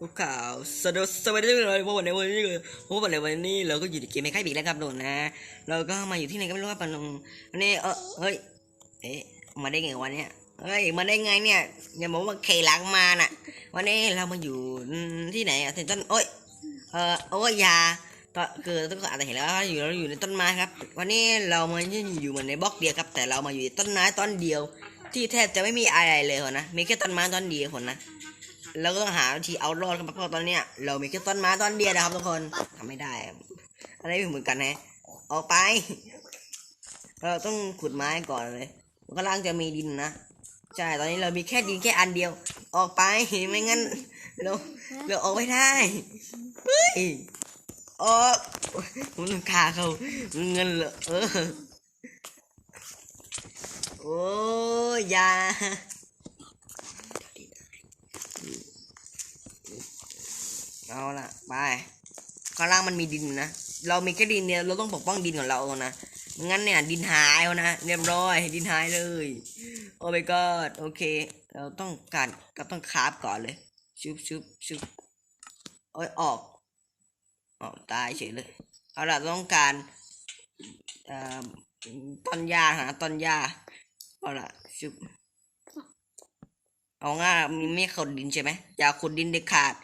กูข่าวสวัสดีสวัสดีทุกคนเลยเพราะวันในวันนี้เลยพราะวันในวันนี้เราก็อยู่ในเกมไม่ค่ายบีกแล้วครับโดนนะ เราก็มาอยู่ที่ไหนก็ไม่รู้ว่าปนงอันนี้เออเฮ้ยเอ๊ะมาได้ไงวันเนี้ยเฮ้ยมาได้ไงเนี่ยอย่าบอกว่าเคหลังมาน่ะ วันนี้เรามาอยู่ที่ไหนอะเซนต้นโอ้ยเออโอ้ยอยาก็คือทุกคนอาจจะเห็นแล้วว่าอยู่เราอยู่ในต้นไม้ครับ วันนี้เรามาอยู่เหมือนในบล็อกเดียวครับ แต่เรามาอยู่ต้นไม้ต้นเดียว ที่แทบจะไม่มีอะไรเลยคนนะมีแค่ต้นไม้ต้นเดียวคนนะ เราก็ต้องหาวิธีเอารอดครับเพราะตอนเนี้ยเรามีแค่ต้นไม้ต้นเดียวนะครับทุกคนทำไม่ได้ อะไรไม่เหมือนกันนะออกไป เราต้องขุดไม้ก่อนเลยข้างล่างจะมีดินนะใช่ตอนนี้เรามีแค่ดินแค่อันเดียว ออกไปไม่งั้นเราเราออกไม่ได้เฮ้ยออกมันต้องฆ่าเขาเงินเหรอเออโอ้ยอยา เอาละไปข้างล่างมันมีดินนะ เรามีแค่ดินเนี่ยเราต้องปกป้องดินของเรานะไม่งั้นเนี่ยดินหายเอานะเรียบร้อยดินหายเลย โอ้ my god โอเค เราต้องการก็ต้องคาฟก่อนเลยชุบชุบชุบโอ้ยออกออกตายเฉยเลยเอาละต้องการต้นหญ้าหาต้นหญ้าเอาละชุบเอาง่ายมีไม่ขุดดินใช่ไหมอย่าขุดดินเด็ดขาด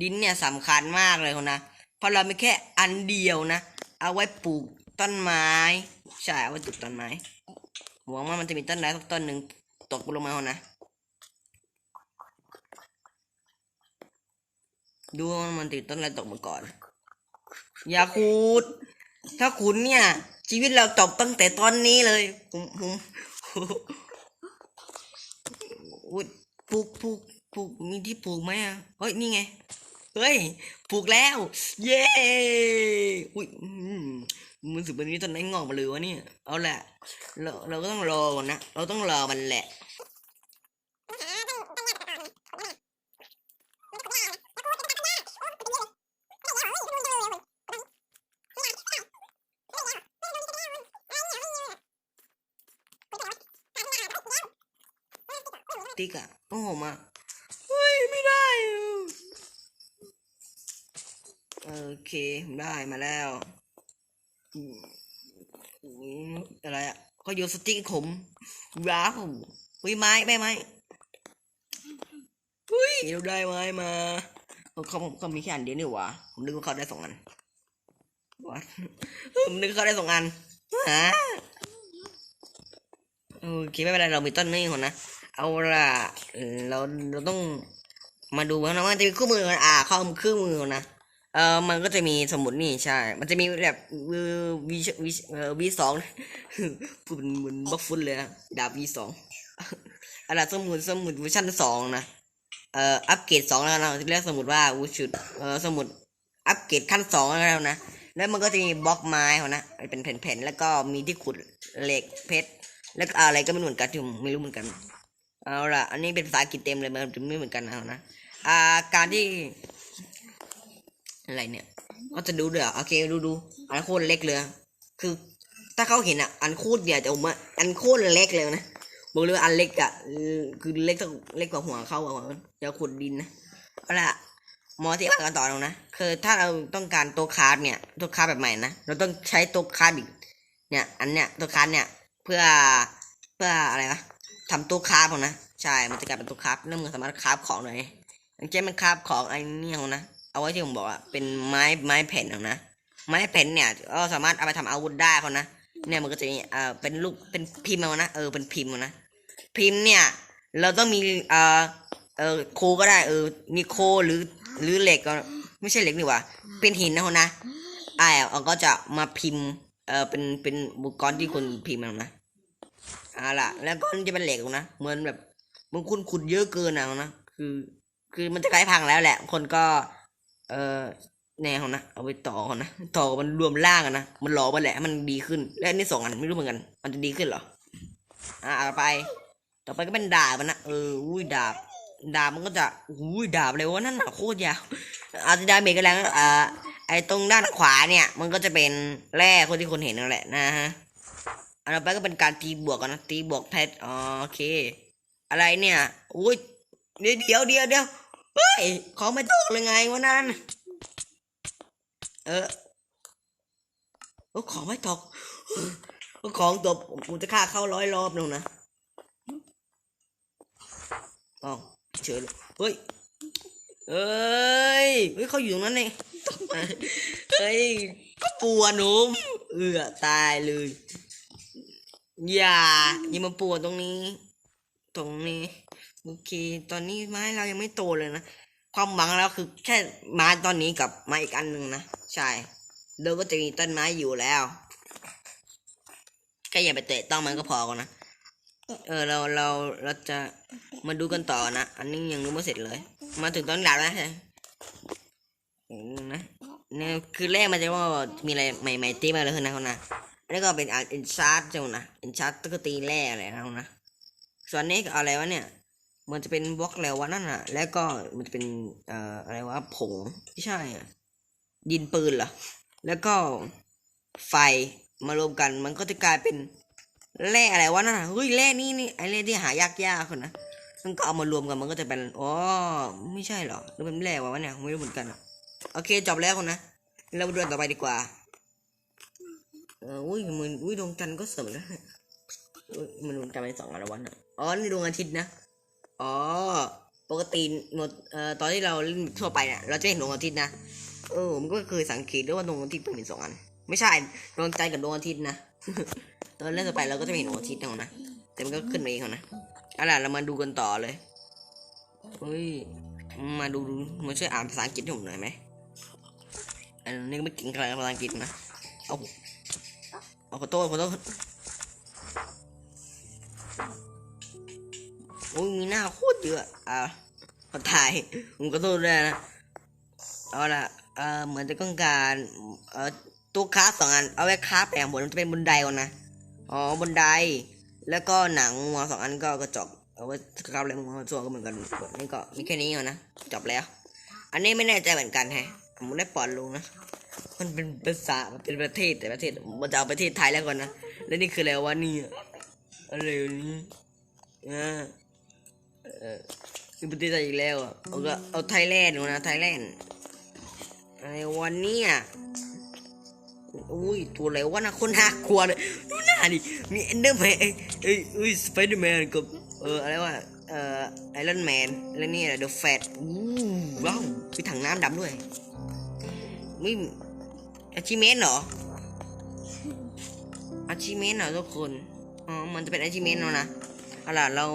ดินเนี่ยสำคัญมากเลยคนนะเพราะเราไม่แค่อันเดียวนะ เอาไว้ปลูกต้นไม้ ใช่เอาไว้ปลูกต้นไม้หวังว่ามันจะมีต้นไม้สักต้นหนึ่งตกลงมาเอานะดูว่ามันติดต้นอะไรตกมาก่อน อย่าขุด ถ้าขุดเนี่ย ชีวิตเราจบตั้งแต่ตอนนี้เลยผมผมปลูกปลูกปลูกมีที่ปลูกไหมอะ เฮ้ย นี่ไง เฮ้ยปลูกแล้ว เย้อุ้ยมันสึกวันนี้ต้นไม้งอกมาเลยวะเนี่ยเอาแหละเราเราก็ต้องรอก่อนนะเราต้องรอมันแหละติ๊กอะโอ้โหมา เฮ้ย ไม่ได้อะ โอเคผมได้มาแล้วอะไรอะเขาโยนสติ๊กผมว้าวเฮ้ยไม้ไม่ไม้เฮ้ยเราได้ไม้มาเขาเขาเขามีแค่อันเดียวนี่หว่าผมนึกว่าเขาได้สองอันวะผมนึกว่าเขาได้สองอันฮะโอเคไม่เป็นไรเรามีต้นนี้คนนะเอาล่ะเราเราต้องมาดูว่านะมันจะมีคู่มือกันอ่าเข้าเครื่มือนะ เออมันก็จะมีสมุดนี่ใช่ มันจะมีแบบวีวีเอ่อวีสองพูดเป็นเหมือนบัฟฟุตเลยนะดาบวีสองอะไรสมุดสมุดเวอร์ชันสองนะเอ่ออัปเกรดสองแล้วนะที่เรียกสมุดว่าวูชุดเอ่อสมุดอัปเกรดขั้นสองแล้วนะแล้วมันก็จะมีบล็อกไม้เขานะเป็นแผ่นๆแล้วก็มีที่ขุดเหล็กเพชรแล้วก็อะไรก็ไม่เหมือนกันที่ผมไม่รู้เหมือนกัน เอาล่ะอันนี้เป็นภาษาอังกฤษเต็มเลยมันจะไม่เหมือนกันเอานะอ่าการที่ อะไรเนี่ยเขาจะดูด้วยเหรอโอเคดูดูอันโคตรเล็กเลยคือ ถ้าเขาเห็นอะอันโคตรใหญ่แต่ผมว่าอันโคตรเล็กเลยนะบอกเลยว่าอันเล็กอะคือเล็กเท่าเล็กกว่าหัวเขาอะจะขุดดินนะเอาละมอที่ว่ากันต่อตรงนะคือถ้าเราต้องการตัวคาร์ดเนี่ยตัวคาร์ดแบบใหม่นะเราต้องใช้ตัวคาร์ดอีกเนี่ย อันเนี้ยตัวคาร์ดเนี่ย เพื่อเพื่ออะไรวะทำตู้คาราฟของนะใช่มันจะกลายเป็นตู้คาราฟแล้วมันสามารถคาราฟของหน่อยอย่างเช่นมันคาราฟของไอ้นี่ของนะ เอาไว้ที่ผมบอกอะเป็นไม้ไม้แผ่นของนะไม้แผ่นเนี่ยก็สามารถเอาไปทำอาวุธได้เขานะเนี่ยมันก็จะมีเอ่อเป็นรูปเป็นพิมพ์เอานะเออเป็นพิมพ์นะพิมพ์เนี่ย เราต้องมีเอ่อเออโคก็ได้เออมีโคหรือหรือเหล็กก็ไม่ใช่เหล็กนี่หว่าเป็นหินนะเขานะอ่าเอาก็จะมาพิมพ์เออเป็นเป็นอุปกรที่คนพิมพ์เอานะเอาล่ะ แล้วก็จะเป็นเหล็กนะเหมือนแบบบางคุณขุดเยอะเกินนะนะคือ คือมันจะใกล้พังแล้วแหละ คนก็ เออแนวนะ เอาไปต่อนะ ต่อมันรวมร่างกันนะ มันหล่อมันแหละ มันดีขึ้น และนนี้สองอันไม่รู้เหมือนกัน มันจะดีขึ้นเหรอ อ่าไป ต่อไปก็เป็นดาบมันนะ เออ อุ้ยดาบ ดาบมันก็จะ อุ้ยดาบเลยวะนั่นน่ะโคตรยาว อาจจะดาเมจกันแล้วอ่า ไอ้ตรงด้านขวาเนี่ย มันก็จะเป็นแร่คนที่คนเห็นนั่นแหละนะฮะ อันต่อไปก็เป็นการตีบวกกันนะ ตีบวกเพชรอ๋อโอเค อะไรเนี่ย อุ้ย เดี๋ยวเดี๋ยวเดี๋ยว เฮ้ยของไม่ตกเลยไงวะนั่นเออของไม่ตกของตัวกูจะฆ่าเข้าร้อยรอบนึงนะอ๋องเฉยเลยเฮ้ยเอ้ยเฮ้ยเขาอยู่ตรงนั้นเองเฮ้ยก็ปัวหนุ่มเอือตายเลย อย่าอย่ามาปัวตรงนี้ ตรงนี้ โอเค ตอนนี้ไม้เรายังไม่โตเลยนะ ความหวังเราคือแค่ไม้ตอนนี้กับไม้อีกอันหนึ่งนะ ใช่เราก็จะมีต้นไม้อยู่แล้วแค่อย่าไปเตะต้องมันก็พอกันนะ เออเราเราเราจะมาดูกันต่อนะ อันนี้ยังดูไม่เสร็จเลย มาถึงตอนหลังแล้วใช่นะเนี่ยคือแรกมันจะว่ามีอะไรใหม่ๆตีมาเลยนะเขานะอันนี้ก็เป็นอินชาร์ตจ้านะอินชาร์ตก็ตีแร่อะไรเขานะ ส่วนนี้ก็อะไรวะเนี่ย มันจะเป็นบล็อกแล้ววะนั่นน่ะ แล้วก็มันจะเป็นเอ่ออะไรวะผงไม่ใช่อะดินปืนเหรอแล้วก็ไฟมารวมกัน มันก็จะกลายเป็นแร่อะไรวะนั่นน่ะเฮ้ยแร่นี่นี่ไอแร่ที่หายากๆคนนะมันก็เอามารวมกันมันก็จะเป็นอ๋อไม่ใช่เหรอหรือเป็นแร่วะวะเนี่ยไม่รู้เหมือนกันอะโอเคจบแล้วคนนะเราไปดูอันต่อไปดีกว่าเอออุ้ยมืออุ้ยดวงจันทร์ก็เสริมแล้วอุ้ยมันดวงจันทร์ไปสองอันละวันอะอ๋อนี่ดวงอาทิตย์นะ อ๋อ ปกติหมดเอ่อตอนที่เราเล่นทั่วไปเนี่ยเราจะเห็นดวงอาทิตย์นะเออผมก็เคยสังเกตด้วยว่าดวงอาทิตย์เป็นสองอัน ไม่ใช่ดวงจันทร์กับดวงอาทิตย์นะตอนเล่นต่อไปเราก็จะไม่เห็นดวงอาทิตย์นะนะแต่มันก็ขึ้นมาเองนะเอาล่ะเรามาดูกันต่อเลยเฮ้ยมาดูดูมาช่วยอ่านภาษาอังกฤษให้ผมหน่อยไหมอันนี้ไม่เก่งอะไรภาษาอังกฤษนะเอาเอาขอโทษขอโทษ อ้ยมีหน้าโคตรเยอะอะขอถ่ายผมขอโทษด้วยนะเอาละเออเหมือนจะต้องการเออตู้คราสองอันเอาไว้คราแปลงบนมันจะเป็นบนไดก่อนนะอ๋อบนไดแล้วก็หนังมาสองอันก็กระจกเอาไว้คราฟอะไรมาส่วนก็เหมือนกันนี่ก็มีแค่นี้ก่อนนะจบแล้ว อันนี้ไม่แน่ใจเหมือนกันแฮะผมได้ปอดลงนะมันเป็นภาษาเป็นประเทศแต่ประเทศมันจะเอาประเทศไทยแล้วก่อนนะแล้วนี่คืออะไรวะนี่อะไรนี่อ่า เออคือประเทศไทยอีกแล้วอะเอาก็เอาไทยแลนด์ดูนะไทยแลนด์อะไรวันนี้อะอุ้ยตัวอะไรวะนะคนน่ากลัวเลยดูหน้าดิมีเอนเดอร์แมนเอ้ยเอ้ยอุ้ยสไปเดอร์แมนกับเอออะไรวะเอ่อไอรอนแมนแล้วนี่เดอะแฟตอู้ว้าวมีถังน้ำดำด้วยมีอาชิเมนเหรออาชิเมนเหรอทุกคนอ๋อมันจะเป็นอาชิเมนแล้วนะเอาล่ะเรา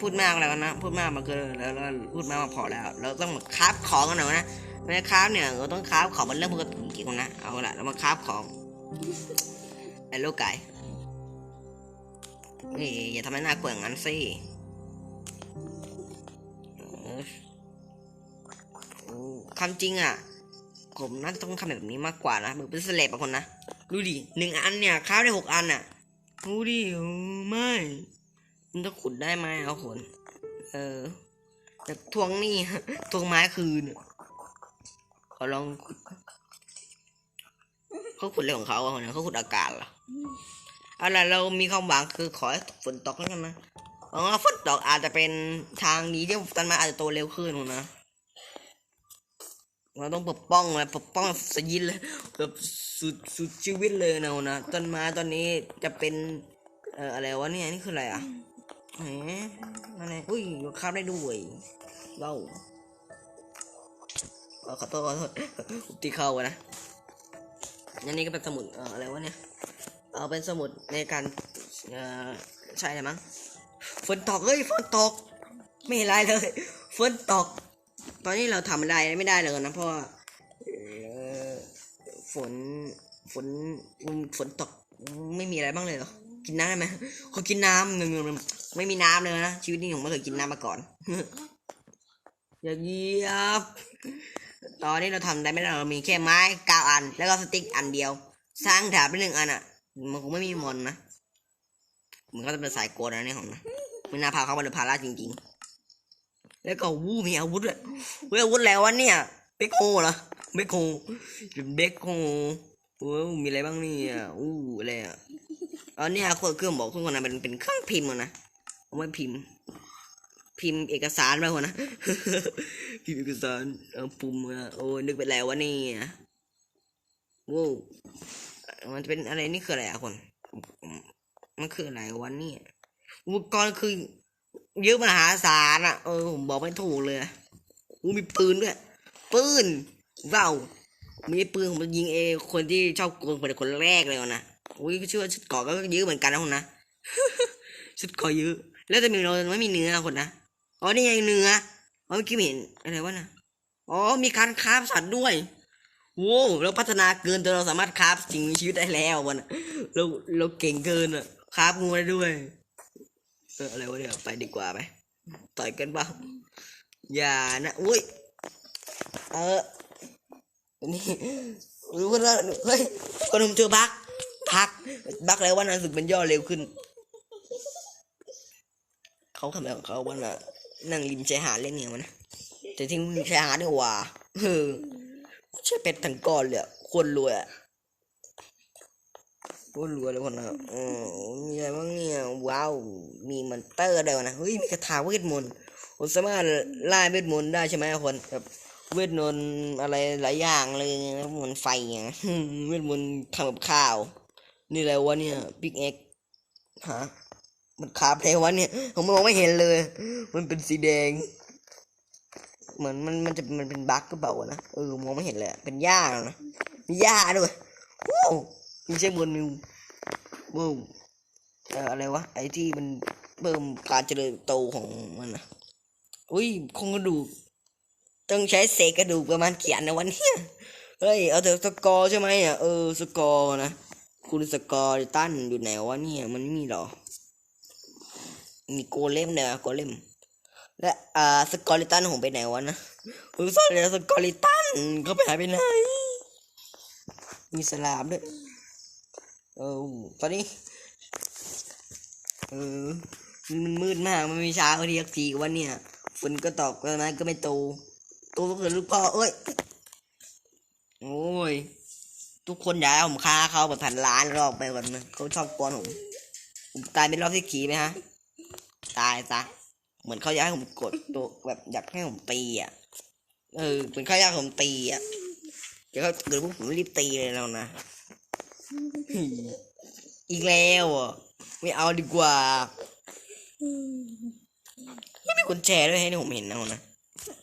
พูดมากแล้วนะ พูดมากมาเกินแล้วพูดมากมาพอแล้ว เราต้องคราฟของกันหน่อยนะไม่ได้คราฟเนี่ยเราต้องคราฟของมันเรื่องปกติจริงๆนะ เอาละเรามาคราฟของไอ้ลูกไก่นี่อย่าทำให้หน้ากลัวอยงั้นสิคำจริงอะ ผมน่าจะต้องทำแบบนี้มากกว่านะมือเป็นสเลบบางคนนะ ดูดิหนึ่งอันเนี่ยคราฟได้หกอันอะ ดูดิไม่ มันจะขุดได้ไหมเอาขนเออแต่ทวงหนี่ทวงไม้คืนขอลองขุดเขาขุดอะไรของเขาอะเนี่ยเขาขุดอากาศเหรอเอาล่ะเรามีความหวังคือขอให้ฝนตกแล้วกันนะอ๋อฝนตกอาจจะเป็นทางดีที่ต้นไม้อาจจะโตเร็วขึ้นนะเราต้องปกป้องเลยปกป้องสยินเลยแบบสุดสุดชีวิตเลยนะนะต้นไม้ตอนนี้จะเป็นเอ่ออะไรวะเนี่ยนี่คืออะไรอะ แหมอะไรอุ้ยข้ามได้ด้วยว้าเออขอโทษขอโทษตีเข้าอะนะอันนี้ก็เป็นสมุดเอ่ออะไรวะเนี่ย เอาเป็นสมุดในการเอ่อใช่ไหมมั้งฝนตกเฮ้ยฝนตก ไม่เห็นไรเลยฝนตก ตอนนี้เราทำอะไรไม่ได้เลยนะเพราะว่อฝนฝนฝนตกไม่มีอะไรบ้างเลยเหรอกินน้ำได้ไหมเขากินน้ำหนึ่ง ไม่มีน้ำเลยนะ ชีวิตนี้ผมไม่เคยกินน้ำมาก่อนอย่าเยียบตอนนี้เราทำได้ไม่ได้เรามีแค่ไม้ก้าอัน แล้วก็สติ๊กอันเดียว สร้างดาบไปหนึ่งอันอะ มันคงไม่มีมอนนะมันก็จะเป็นสายโกนนะเนี่ยของนะม่น่าพาเขามาเลยพาราจริง ๆ แล้วก็วู้มีอาวุธด้วยเว้ยอาวุธแล้ววะเนี่ยเบคโฮเหรอเบคโฮเบคโฮโอ้มีอะไรบ้างเนี่ยอู้อะไรอะอันนี้คนเครื่องบอกทุกคนนะเป็นเป็นเครื่องพิมพ์นะ เอาไว้พิมพ์ พิมพ์เอกสารไปคนนะ พิมพ์เอกสารเอาปุ่มมาโอ้ยนึกไปแล้วว่านี่ว้วมันเป็นอะไรนี่คืออะไรอะคน มันคืออะไรวันนี้อุปกรณ์คือเยอะมหาศาลอะเออผมบอกไม่ถูกเลยอูมีปืนด้วยปืนว้าวมีปืนผมจะยิงเอ คนที่ชอบโกงเป็นคนแรกเลยนะอุ้ยชื่อว่าชุดเกาะก็เยอะเหมือนกันนะคนนะชุดเกาะเยอะ แล้วจะมีเราไม่มีเนื้อคนนะอ๋อนี่ไงเนื้ออ๋อเมื่อกี้เห็นอะไรวะนะอ๋อมีการคราฟสัตว์ด้วยโว้วเราพัฒนาเกินจนเราสามารถคราฟสิ่งมีชีวิตได้แล้ววันเราเราเก่งเกินอะคราฟงูได้ด้วยเอออะไรวะเนี่ยไปดีกว่าไหมต่อยกันบ้างอย่านะอุ้ยเออนี่รู้ว่าเฮ้ยคนมเจอบักพักบักแล้วว่านั้นสึกเป็นย่อเร็วขึ้น เขาทำอะไรของเขาวันน่ะนั่งริมชายหาดเล่นเนี่ยมันแต่ทิ้งริมชายหาดดีกว่าเออใช่เป็ดทั้งก้อนเลยคนรวยอะคนรวยเลยคนนะอ๋อมีอะไรบ้างเนี่ยว้าวมีมอนเตอร์ด้วยวนะเฮ้ยมีคาถาเวทมนต์ผมสามารถล่เวทมนต์ได้ใช่ไหมคนแบบเวทมนต์อะไรหลายอย่างเลยนะมนต์ไฟอย่างเวทมนต์ทำกับข้าว นี่อะไรวะเนี่ยบิ๊กเอ็กฮะ มันคาบอะไรวะเนี่ย ผมมองไม่เห็นเลย มันเป็นสีแดง เหมือนมันมันจะมันเป็นบั๊กก็เปล่าวะนะเออมองไม่เห็นเลยเป็นหญ้านะมีหญ้าด้วยว้าวมีใช่บนนิวว้าวเอออะไรวะไอ้ที่มันเพิ่มการเจริญโตของมันนะอุ้ยคงกระดูกต้องใช้เศษกระดูกประมาณเขียนนะวันนี้เฮ้ยเอาแต่สกอร์ใช่ไหมอะเออสกอร์นะ คุณสกอร์ตั้นอยู่ไหนวะเนี่ยมันไม่มีหรอ มีโกเลมเนี่ยโกเลมและอ่าสกอริตันผมไปไหนวะนะผมซ่อนแล้วสกอริตันเขาไปหายไปไหนมีสลามด้วยเออตอนนี้เออมันมืดมากมันมีเช้าเรียกทีวันเนี่ยฝนก็ตกแล้วนะก็ไม่โตโตก็เกิดลูกพ่อเอ้ยโอ้ยทุกคนอยากให้ผมฆ่าเขาแบบพันล้านรอบไปก่อนนะเขาชอบกวนผมผมตายเป็นรอบที่ขี่ไหมฮะ ตายซะ เหมือนเขาอยากให้ผมกดตัวแบบอยากให้ผมตีอะ เออเหมือนเขาอยากให้ผมตีอะ เดี๋ยวเขาเกิดพวกผมรีบตีเลยแล้วนะ อีกแล้วอะ ไม่เอาดีกว่าไม่มีคนแชร์ด้วยให้ผมเห็นเอานะ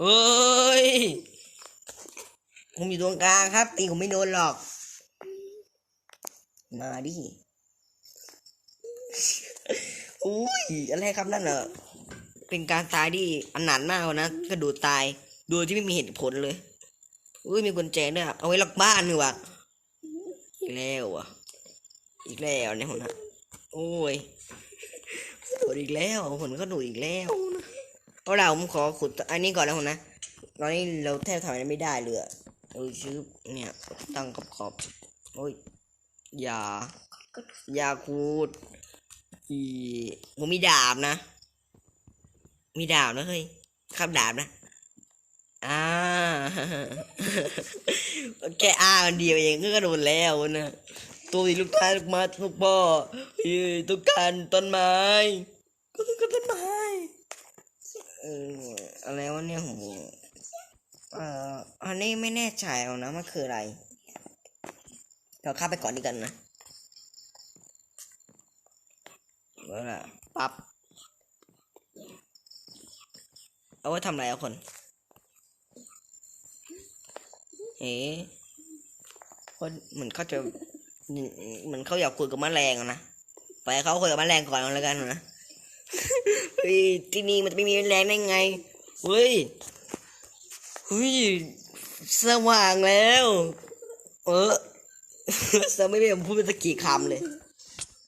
เฮ้ย ผมอยู่ตรงกลางครับ ตีผมไม่โดนหรอก มาดิ อุ้ยอะไรครับนั่นเหรอเป็นการตายที่อนาถมากนะกระโดดตาย โดยที่ไม่มีเหตุผลเลย อุ้ยมีกุญแจด้วยเอาไว้ล็อกบ้านนี่ว่ะอีกแล้วอะ อีกแล้วเนี่ยผมนะโอ้ยโดดอีกแล้วผมก็โดดอีกแล้วเอาล่ะผมขอขุดอันนี้ก่อนนะผมนะตอนนี้เราแทบทำอะไรไม่ได้เลยอะเออชื่อเนี่ยตั้งกับขอบโอ้ยอย่าอย่าคูด อีผมมีดาบนะ มีดาบนะเฮ้ยขับดาบนะอ่าแค่อ้าคนเดียวเองก็โดดแล้วนะตัวสีลูกท้ายลูกมาลูกพ่อเฮ้ยต้องการต้นไม้ ก็ต้องการต้นไม้ เอออะไรวะเนี่ยผมเอ่ออันนี้ไม่แน่ใจเอานะมันคืออะไรเราข้าไปก่อนดีกันนะ แล้วล่ะปั๊บเอาไว้ทำอะไรอะคนเอ๊ะคนเหมือนเขาจะเหมือนเขาอยากคุยกับแมลงอะนะไปเขาคุยกับแมลงก่อนแล้วกันนะเฮ้ยที่นี่มันไม่มีแมลงได้ไงเฮ้ยเฮ้ยสว่างแล้ว เออสไม่เป็นผมพูดเป็นตะกี้คำเลย